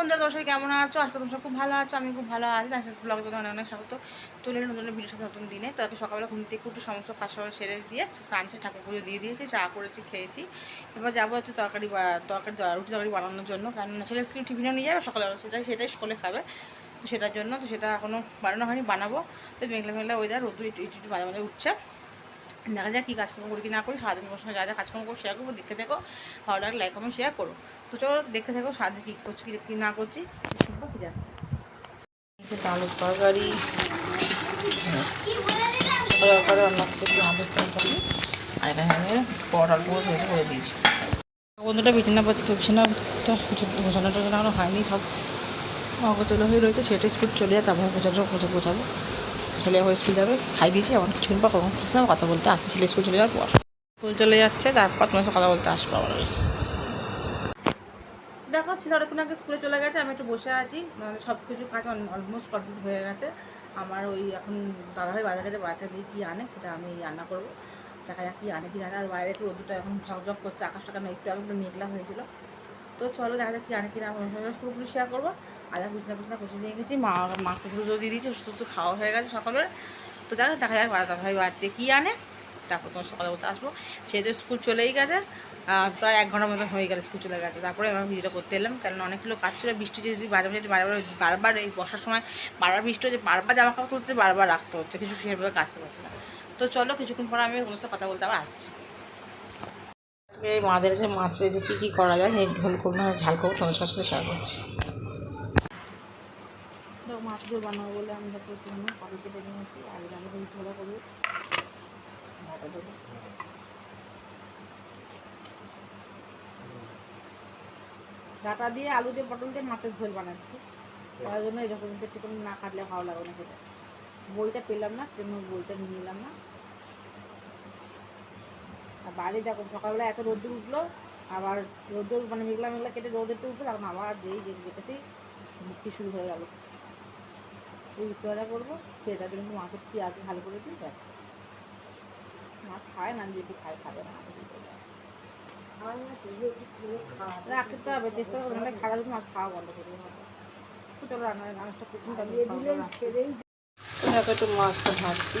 বন্ধুরা সবাই কেমন আছো? আজকে তোমরা খুব ভালো আছো। আমি খুব ভালো আছি। তার ব্লগ তোমাদের অনেক অনেক স্বাগত। চলে নতুন ভিডিওর সাথে নতুন দিনে। তো আজকে সকালবেলা ঘুম থেকে উঠে সমস্ত কাজ সেরে দিয়ে স্নান সে ঠাকুর পুজো দিয়ে দিয়েছি, চা করেছি, খেয়েছি। এবার যাব হচ্ছে তরকারি তরকারি রুটি তরকারি বানানোর জন্য। কারণ ছেলে স্কুল টিফিনেও নিয়ে যাবে সকালে সেটাই সেটাই সকলে খাবে। তো সেটার জন্য, তো সেটা এখনও বানানো হয়নি, বানাবো। তো মেঘলা মেঘলা ওয়েদার রোদ একটু একটু মাঝে মাঝে উঠছে। দেখা যাক কী কাজকর্ম করি কি না করি, সারাদিন ওর সঙ্গে যা যা কাজকর্ম করব শেয়ার করব, দেখতে থেকো, ভালো লাগলে লাইক কমেন্ট শেয়ার করো। তো চলো দেখতে থেকো সারাদিন কী করছি, কী না করছি, শুনব, ফিরে আসছি। তরকারি। তরকারি রান্না করছি আলুর করে করে দিয়েছি। বন্ধুটা বিছানা বিছানা গোছানো টোছানো হয়নি সব অগোচলো হয়ে রয়েছে ছেলেটা স্কুল চলে যায় তারপর গোছানো গোছা গোছাবো ছেলে হয়ে স্কুল যাবে খাই দিয়েছি এমন কিছু বা কখন খুঁজলাম কথা বলতে আসছে ছেলে স্কুল চলে যাওয়ার পর। স্কুল চলে যাচ্ছে তারপর তোমার সাথে কথা বলতে আসব আবার দেখো ছেলে অনেকক্ষণ আগে স্কুলে চলে গেছে আমি একটু বসে আছি মানে সব কিছু কাজ অলমোস্ট কমপ্লিট হয়ে গেছে। আমার ওই এখন দাদাভাই বাজারে গেছে বাজার দিয়ে কী আনে সেটা আমি রান্না করব। দেখা যাক কী আনে কি আনে আর বাইরে একটু রোদুটা এখন ঝকঝক করছে আকাশটা কেন একটু এখন একটু মেঘলা হয়েছিল। তো চলো দেখা যাক কী আনে কিনা অনুষ্ঠান পুরোপুরি শেয়ার করব। আদা বিছনা বিছনা কষে দিয়ে গেছি। মা মাকে পুজো দিয়ে দিয়েছি ওষুধ তো খাওয়া হয়ে গেছে সকালে তো দেখা দেখা যাক দাদা ভাই বাড়িতে কী আনে। তারপর তোমার সকালে বলতে আসব। সে তো স্কুল চলেই গেছে। প্রায় এক ঘণ্টার মতো হয়ে গেল স্কুল চলে গেছে। তারপরে আমি ভিডিওটা করতে এলাম। কারণ অনেকগুলো কাজ ছিল বৃষ্টি যদি বারে বারে বারবার বারবার এই বর্ষার সময় বারবার বৃষ্টি হচ্ছে, বারবার জামা কাপড় তুলতে বারবার রাখতে হচ্ছে। কিছু সেভাবে কাচতে পারছে না। তো চলো, কিছুক্ষণ পরে আমি ওর সাথে কথা বলতে আবার আসছি। এই মাদের যে মাছের যে কী কী করা যায় এই ঝোল করব না ঝাল করব তোমার সাথে শেয়ার করছি। মাছগুলো বানাবো বলে আমি দেখো জন্য কবে কেটে নিয়েছি, আর আমি ঝোলা করব। ডাটা দিয়ে আলু দিয়ে পটল দিয়ে মাছের ঝোল বানাচ্ছি। তার জন্য এরকম একটু না কাটলে ভালো লাগবে না খেতে। বইটা পেলাম না, সেজন্য বইটা নিয়ে নিলাম না। আর বাইরে দেখো সকালবেলা এত রোদ্দুর উঠল আবার রোদ্দুর মানে মেঘলা মেঘলা কেটে রোদ একটু উঠল তখন আবার যেই যেতেছি বৃষ্টি শুরু হয়ে গেল। এই উত্তর ভাজা করব সেটার জন্য একটু মাছের পেঁয়াজ ভালো করে দিই ব্যাস। মাছ খায় না যেহেতু খায় খাবে না। রাখতে হবে চেষ্টা করব নাহলে খারাপ মাছ খাওয়া বন্ধ করে দেবো তো চলো রান্না রান্নাটা কুকুন দেখো একটু মাছটা ভাজছি।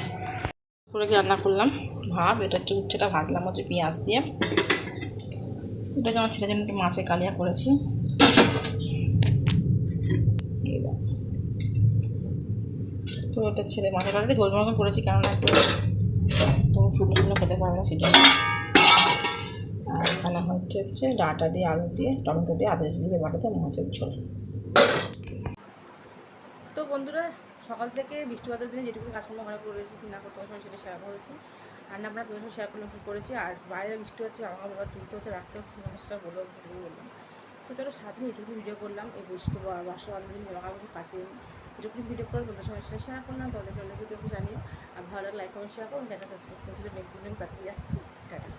করে রান্না করলাম। ভাত, এটা হচ্ছে উচ্ছেটা ভাজলাম হচ্ছে পেঁয়াজ দিয়ে। এটা যে আমার ছেলের জন্য মাছের কালিয়া করেছি। তো এটা ছেলে মাছের কালিয়াটা ঝোল মতো করেছি, কেননা একটু তুমি শুকনো শুকনো খেতে পারবে না জন্য আর এখানে হচ্ছে হচ্ছে ডাটা দিয়ে, আলু দিয়ে, টমেটো দিয়ে, আদা দিয়ে বাটাতে মাছের ঝোল। তো বন্ধুরা সকাল থেকে বৃষ্টিপাতের দিনে যেটুকু কাজকর্ম ঘরে করেছি না করতে সঙ্গে সেটা শেয়ার করেছি। রান্না তোমার সঙ্গে শেয়ার করলাম কী করেছি, আর বাইরে বৃষ্টি হচ্ছে আমার বাবা তুলতে হচ্ছে, রাখতে হচ্ছে, সেটা বলেও বললাম। তো চলো সারাদিন এটুকু ভিডিও করলাম, এই বৃষ্টি বাসা বান্ধবী জামা কাপড় কাছে এটুকু ভিডিও করে তোমাদের সঙ্গে সেটা শেয়ার করলাম তাহলে একটু জানিও। আর ভালো লাইক কমেন্ট শেয়ার করুন চ্যানেল সাবস্ক্রাইব করে নেক্সট ভিডিও তাড়াতাড়ি আসছি। টাটা।